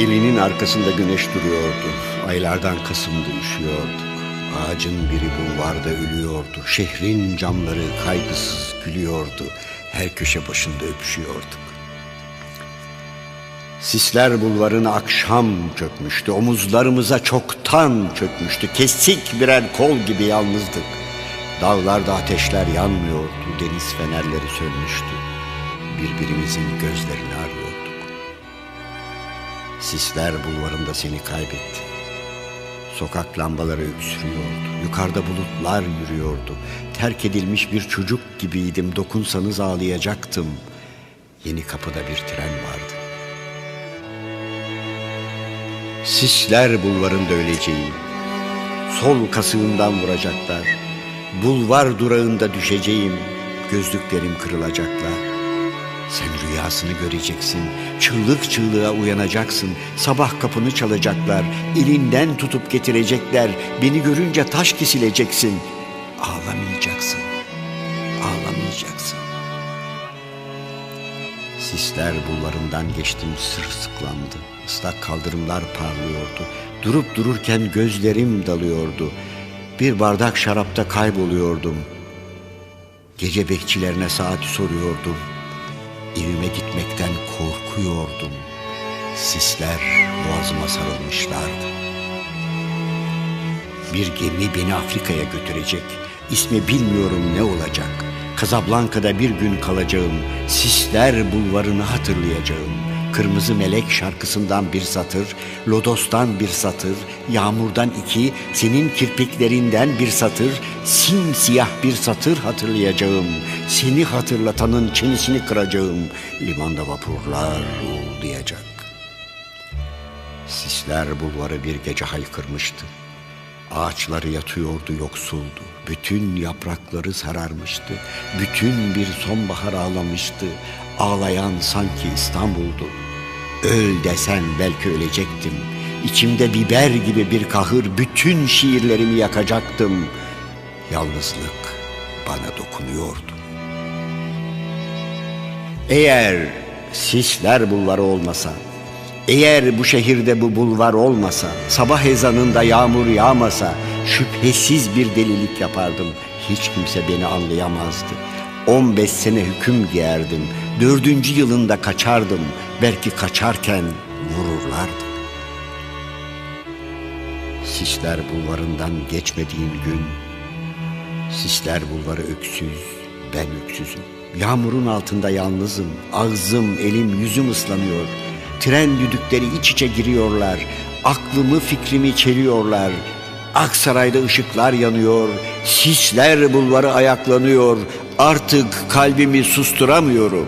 Elinin arkasında güneş duruyordu. Aylardan Kasım'da üşüyorduk. Ağacın biri bulvarda ölüyordu. Şehrin camları kaygısız gülüyordu. Her köşe başında öpüşüyorduk. Sisler bulvarına akşam çökmüştü. Omuzlarımıza çoktan çökmüştü. Kesik birer kol gibi yalnızdık. Dağlarda ateşler yanmıyordu. Deniz fenerleri sönmüştü. Birbirimizin gözlerini arıyorduk. Sisler bulvarında seni kaybettim. Sokak lambaları öksürüyordu. Yukarıda bulutlar yürüyordu. Terk edilmiş bir çocuk gibiydim. Dokunsanız ağlayacaktım. Yeni kapıda bir tren vardı. Sisler bulvarında öleceğim. Sol kasığından vuracaklar. Bulvar durağında düşeceğim. Gözlüklerim kırılacaklar. Sen rüyasını göreceksin. Çığlık çığlığa uyanacaksın. Sabah kapını çalacaklar. Elinden tutup getirecekler. Beni görünce taş kesileceksin. Ağlamayacaksın. Ağlamayacaksın. Sisler bulvarından geçtim sırsıklandı. Islak kaldırımlar parlıyordu. Durup dururken gözlerim dalıyordu. Bir bardak şarapta kayboluyordum. Gece bekçilerine saati soruyordum. Evime gitmekten korkuyordum. Sisler boğazıma sarılmışlardı. Bir gemi beni Afrika'ya götürecek. İsmi bilmiyorum ne olacak. Kazablanka'da bir gün kalacağım. Sisler bulvarını hatırlayacağım. Kırmızı Melek şarkısından bir satır, Lodos'tan bir satır, Yağmurdan iki, senin kirpiklerinden bir satır, simsiyah bir satır hatırlayacağım. Seni hatırlatanın çenesini kıracağım. Limanda vapurlar uğuldayacak. Sisler bulvarı bir gece haykırmıştı. Ağaçları yatıyordu yoksuldu. Bütün yaprakları sararmıştı. Bütün bir sonbahar ağlamıştı. Ağlayan sanki İstanbul'du. Öl desen belki ölecektim. İçimde biber gibi bir kahır bütün şiirlerimi yakacaktım. Yalnızlık bana dokunuyordu. Eğer sisler bulvarı olmasa, eğer bu şehirde bu bulvar olmasa, sabah ezanında yağmur yağmasa, şüphesiz bir delilik yapardım. Hiç kimse beni anlayamazdı. 15 sene hüküm giyerdim. Dördüncü yılında kaçardım. Belki kaçarken vururlardı. Sisler bulvarından geçmediğim gün, Sisler bulvarı öksüz, ben öksüzüm. Yağmurun altında yalnızım, ağzım, elim, yüzüm ıslanıyor. Tren düdükleri iç içe giriyorlar. Aklımı, fikrimi çeliyorlar. Aksaray'da ışıklar yanıyor. Sisler bulvarı ayaklanıyor. Artık kalbimi susturamıyorum.